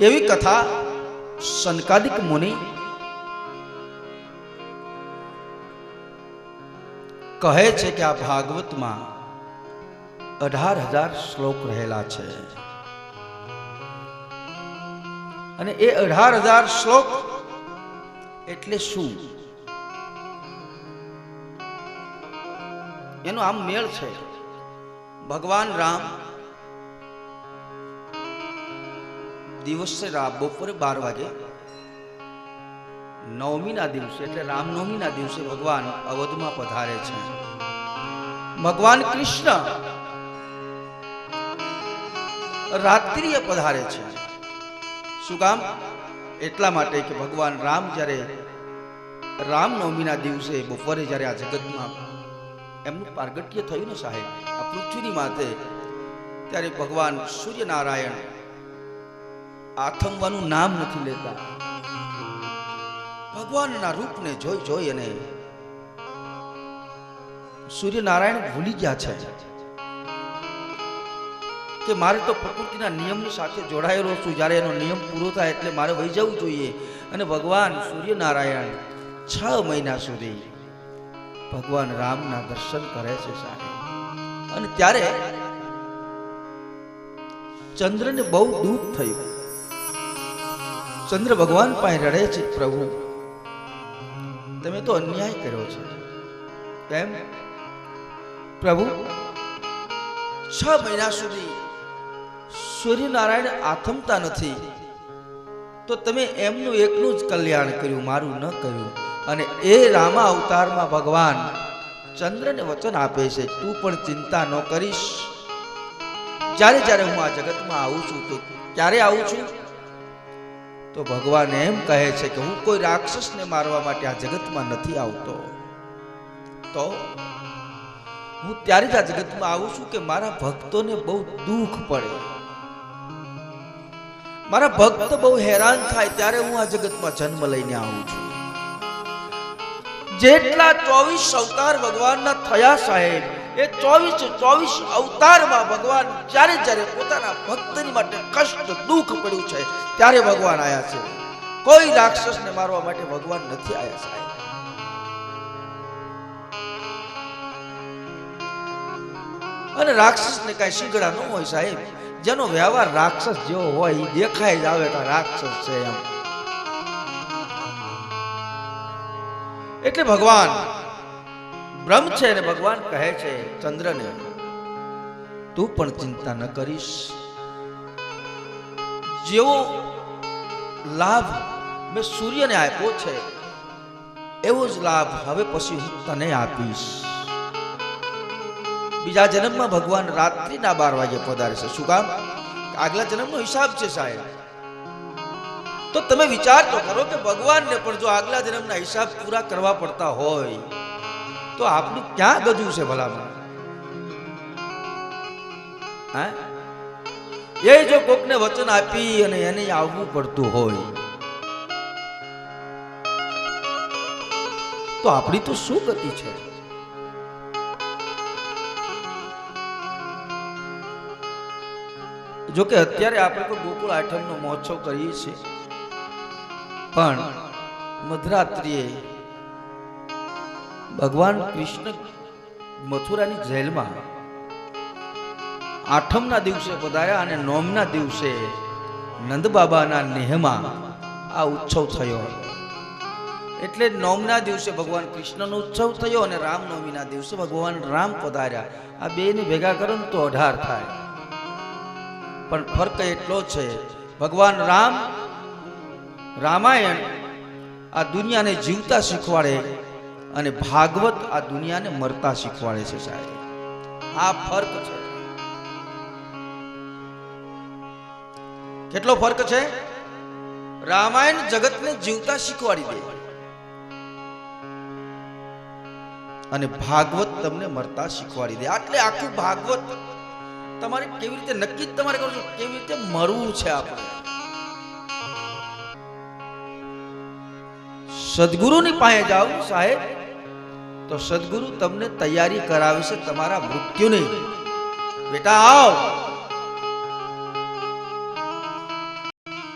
એવી કથા સનકાદિક મુનિ કહે છે કે આ ભાગવતમાં અઢાર હજાર શ્લોક રહેલા છે. અને એ અઢાર હજાર શ્લોક એટલે શું? એનો આમ મેળ છે. ભગવાન રામ દિવસે બપોરે બાર વાગે નવમીના દિવસે, એટલે રામનવમીના દિવસે ભગવાન અવધમાં પધારે છે. ભગવાન કૃષ્ણ રાત્રિએ પધારે છે. શું કામ? એટલા માટે કે ભગવાન રામ જ્યારે રામનવમીના દિવસે બપોરે જ્યારે આ જગતમાં એમનું પારગટ્ય થયું ને સાહેબ, આ પૃથ્વીની માથે, ત્યારે ભગવાન સૂર્યનારાયણ આથમવાનું નામ નથી લેતા. ભગવાનના રૂપને જોઈ જોઈ અને સૂર્યનારાયણ ભૂલી ગયા છે કે મારે તો પ્રકૃતિના નિયમની સાથે જોડાયેલો છું. જ્યારે એનો નિયમ પૂરો થાય એટલે મારે વહી જવું જોઈએ. અને ભગવાન સૂર્યનારાયણ છ મહિના સુધી ભગવાન રામના દર્શન કરે છે સાહેબ. અને ત્યારે ચંદ્રને બહુ દુઃખ થયું. ચંદ્ર ભગવાન પાસે રડે છે, પ્રભુ. તમે તો અન્યાય કર્યો છે. કેમ? પ્રભુ, છ મહિના સુધી સૂર્યનારાયણ આથમતા નથી. તો તમે એમનું એકનું જ કલ્યાણ કર્યું, મારું ન કર્યું. અને એ રામા અવતારમાં ભગવાન ચંદ્રને વચન આપે છે, તું પણ ચિંતા ન કરીશ. જ્યારે જ્યારે હું આ જગતમાં આવું છું, તો ક્યારે આવું છું? તો ભગવાન એમ કહે છે કે હું કોઈ રાક્ષસને મારવા માટે આ જગતમાં નથી આવતો. તો હું ત્યારે જ આ જગતમાં આવું છું કે મારા ભક્તોને બહુ દુઃખ પડે. મારા ભક્ત બહુ હેરાન થાય ત્યારે હું આ જગતમાં જન્મ લઈને આવું છું. જેટલા ચોવીસ અવતાર ભગવાનના થયા સાહેબ એ ચોવીસ ચોવીસ અવતારમાં ભગવાન જ્યારે જ્યારે પોતાના ભક્તની માટે કષ્ટ, દુઃખ પડ્યું છે, ત્યારે ભગવાન આવ્યા છે. કોઈ રાક્ષસને મારવા માટે ભગવાન નથી આવ્યા સાહેબ. અને રાક્ષસને કાંઈ શીંગડા ન હોય સાહેબ. જેનો વ્યવહાર રાક્ષસ જેવો હોય એ દેખાય જ આવે કે રાક્ષસ છે એમ. એટલે ભગવાન બ્રહ્મ છે અને ભગવાન કહે છે, ચંદ્રને તું પણ ચિંતા ન કરીશ. જેવો લાભ મેં સૂર્યને આપ્યો છે, એવો જ લાભ હવે પછી હું તને આપીશ. બીજા જન્મમાં ભગવાન રાત્રિના બાર વાગે પધારે છે. શું કામ? આગલા જન્મનો હિસાબ છે સાહેબ. તો તમે વિચાર તો કરો કે ભગવાનને પણ જો આગલા જન્મના હિસાબ પૂરા કરવા પડતા હોય તો આપનું ક્યાં ગજું છે ભલામાં એ જો કોકને વચન આપી અને એને આવવું પડતું હોય, તો આપણી તો શું ગતિ છે? જો કે અત્યારે આપણે તો ગોકુળ આઠમનો મહોત્સવ કરીએ છીએ, પણ મધરાત્રિએ ભગવાન કૃષ્ણ મથુરાની જેલમાં આઠમના દિવસે પધાર્યા અને નોમના દિવસે નંદ બાબાના નેહમાં આ ઉત્સવ થયો. એટલે નોમના દિવસે ભગવાન કૃષ્ણનો ઉત્સવ થયો અને રામનવમીના દિવસે ભગવાન રામ પધાર્યા. આ બેને ભેગા કરો ને તો અઢાર થાય. પણ ફરક એટલો છે, ભગવાન રામ રામાયણ આ દુનિયાને જીવતા શીખવાડે અને ભાગવત આ દુનિયાને મરતા શીખવાડે છે સાહેબ. આ ફર્ક છે. કેટલો ફરક છે? રામાયણ જગતને જીવતા શીખવાડી દે. અને ભાગવત તમને મરતા શીખવાડી દે. આટલે આખું ભાગવત તમારે કેવી રીતે નક્કી જ તમારે કરવું કેવી રીતે મરવું છે આપણે? સદગુરુની પાસે જાઓ સાહેબ. તો સદગુરુ તમને તૈયારી કરાવે છે તમારા મૃત્યુને. બેટા, આવ.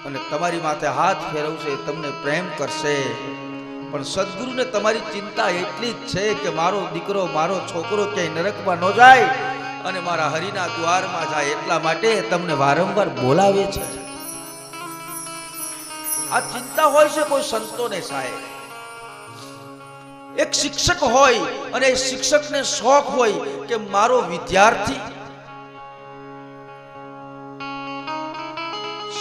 અને તમારી માથે હાથ ફેરવશે તમને પ્રેમ કરશે. પણ સદગુરુને તમારી ચિંતા એટલી જ છે કે મારો દીકરો, મારો છોકરો ક્યાંય નરકમાં ન જાય અને મારા હરિના દ્વારમાં જાય એટલા માટે તમને વારંવાર બોલાવે છે. આ ચિંતા હોય છે કોઈ સંતોને સાહેબ? એક શિક્ષક હોય અને એ શિક્ષકને શોખ હોય કે મારો વિદ્યાર્થી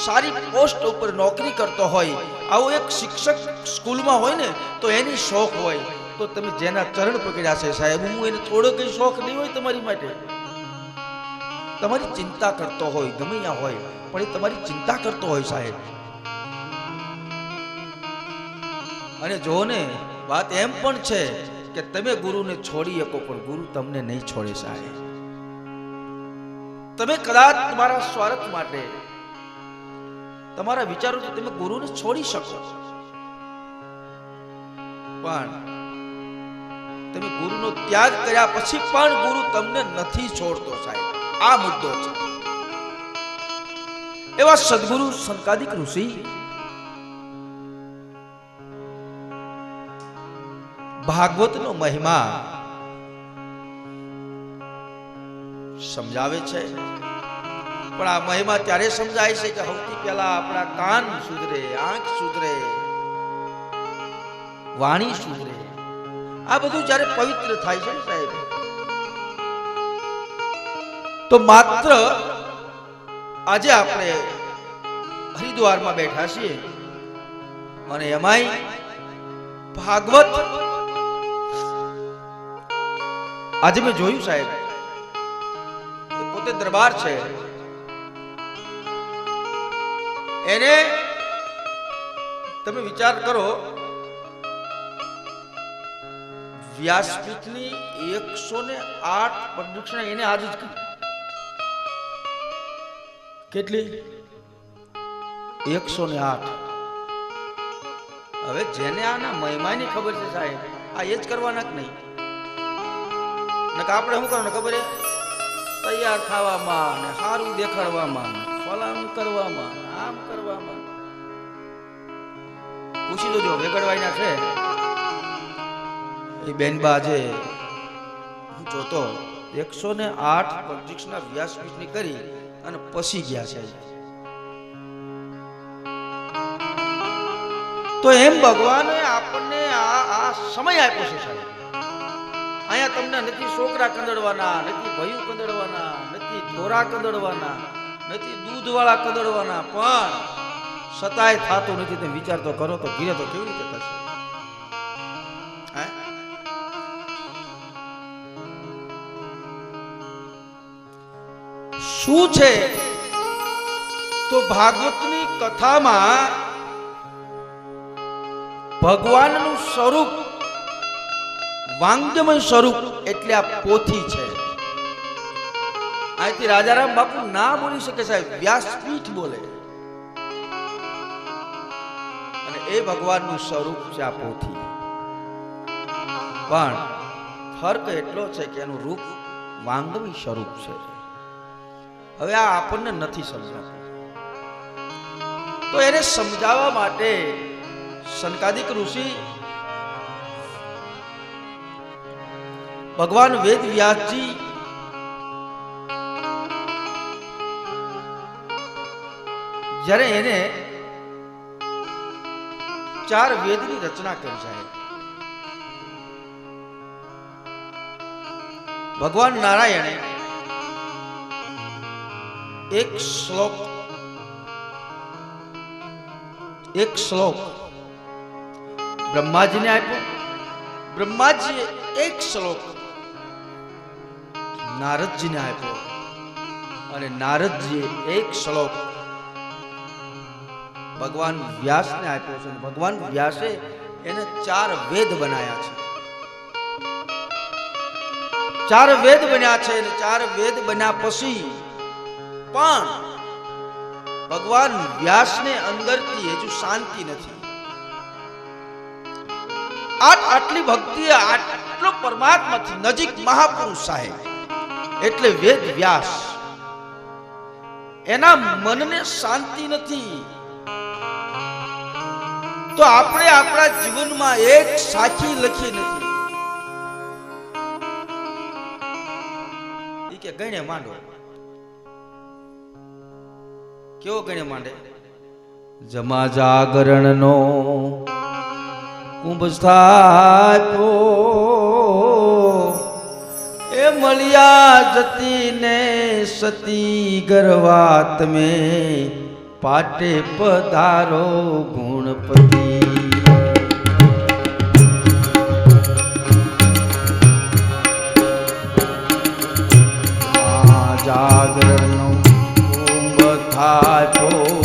સારી પોસ્ટ ઉપર નોકરી કરતો હોય, આવો એક શિક્ષક સ્કૂલમાં હોય ને, તો એની શોખ હોય. તો તમે જેના ચરણ પકડ્યા છે સાહેબ, હું એને થોડો કઈ શોખ નહીં હોય તમારી માટે. તમારી ચિંતા કરતો હોય, ગમે ત્યાં હોય, પણ એ તમારી ચિંતા કરતો હોય સાહેબ. અને જો ને વાત એમ પણ છે કે તમે ગુરુને છોડી શકો, પણ ગુરુ તમને નહીં છોડે સાહેબ. તમે કદાચ તમારા સ્વાર્થ માટે, તમારા વિચારોથી તમે ગુરુને છોડી શકો. પણ તમે ગુરુનો ત્યાગ કર્યા પછી પણ ગુરુ તમને નથી છોડતો સાહેબ. આ મુદ્દો છે. એવા સદગુરુ સંકાદિક ઋષિ ભાગવતનો મહિમા સમજાવે છે. પણ આ મહિમા ત્યારે સમજાય છે કે સૌથી પહેલા આપણા કાન સુધરે, આંખ સુધરે, વાણી સુધરે. આ બધું જ્યારે પવિત્ર થાય છે ને સાહેબ, તો માત્ર આજે આપણે હરિદ્વારમાં બેઠા છીએ. અને એમાંય ભાગવત આજે મેં જોયું સાહેબ પોતે દરબાર છે. એને તમે વિચાર કરો, વ્યાસપીઠની એકસો ને આઠ પ્રદક્ષિણા એને આજ જ કેટલી? એકસો ને આઠ. હવે જેને આના મહિમાની ખબર છે સાહેબ, આ એ જ કરવાના જ નહીં? નકર આપણે શું કરવાનું ખબર તૈયાર થવામાં ને સારું દેખાડવામાં ને ફલાણું કરવામાં આમ કરવામાં પૂછી દો જો વેગડવાઈના છે? એ બેનબા જે હું જોતો એકસો ને આઠ પ્રદક્ષિણા વ્યાસપીઠની કરી અને પસી ગયા છે. તો એમ ભગવાને આપણને આ આ સમય આપ્યો છે સાહેબ. અહીંયા તમને નથી છોકરા કંદડવાના નથી ભયું કંદડવાના નથી ધોરા કંદડવાના નથી દૂધવાળા કંદડવાના પણ સતાય થતું નથી. તમે વિચાર તો કરો તો ઘીરે તો કેવી રીતે થશે? શું છે? તો ભાગવતની કથામાં ભગવાનનું સ્વરૂપ વાંગ્યમય સ્વરૂપ એટલે આ પોથી છે. અહીંથી રાજારામ બાપુ ના બોલી શકે સાહેબ, વ્યાસપીઠ બોલે. અને એ ભગવાનનું સ્વરૂપ છે આ પોથી. પણ ફર્ક એટલો છે કે એનું રૂપ વાંગવી સ્વરૂપ છે. હવે આ આપણને નથી સમજાતું. તો એને સમજાવવા માટે સંકાદિક ઋષિ ભગવાન વેદ વ્યાસજી જ્યારે એને ચાર વેદની રચના કરી સાહેબ ભગવાન નારાયણે એક શ્લોક એક શ્લોક બ્રહ્માજીને આપ્યો. બ્રહ્માજીએ એક શ્લોક નારદજીને આપ્યો. અને નારદજીએ એક શ્લોક ભગવાન વ્યાસને આપ્યો છે. ભગવાન વ્યાસે એને ચાર વેદ બનાયા છે. ચાર વેદ બન્યા છે ચાર વેદ બન્યા પછી પણ ભગવાન વ્યાસને અંદરથી હજુ શાંતિ નથી. આટ આટલી ભક્તિ આટલો પરમાત્માથી નજીક મહાપુરુષ સાહેબ એટલે વેદ વ્યાસ. એના મનને શાંતિ નથી. તો આપણે આપણા જીવનમાં એક સાચી લખી નથી. કે ગણે માંડો. કેવો ગણે માંડે? જમા જાગરણનો કુંભ સ્થાપ્યો. મળ્યા જતી ને સતી ગરવા તમે પાટે પધારો ગુણપતિ. જાગરણનો કુંભ થાપ્યો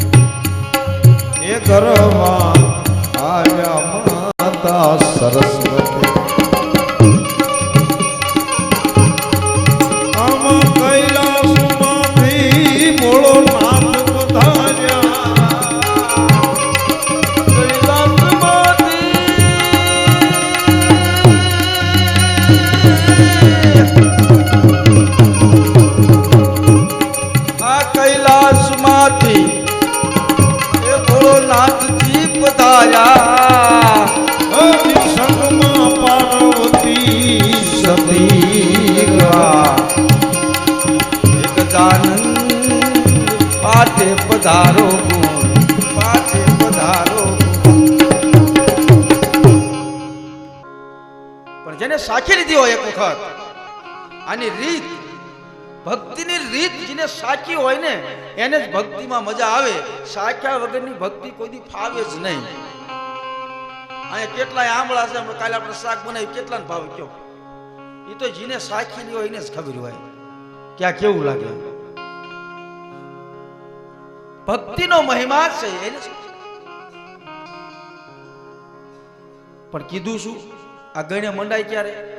બ્રહ્માજી આવ્યા માતા સરસ્વતી એ ઘરમાં ભોળોનાથજી પધાર્યા સંગમાં પાર્વતી સતી એક જાનંદ પાટે પધારો પાટે પધારો પણ જેને સાખી લીધી હોય એક વખત આની રીત ભક્તિની રીત જેને સાચી હોય ને, એને જ ભક્તિમાં મજા આવે. સાખ્યા વગરની ભક્તિ કોઈ ફાવે જ નહીં. અહીંયા કેટલાય આંબળા છે કાલે આપણે શાક બનાવ્યું, કેટલાને ભાવ કયો? એ તો જેને સાખી હોય એને જ ખબર હોય. કે આ કેવું લાગે? ભક્તિનો મહિમા છે, એને પણ કીધું શું? આ ગણે મંડાય ક્યારે?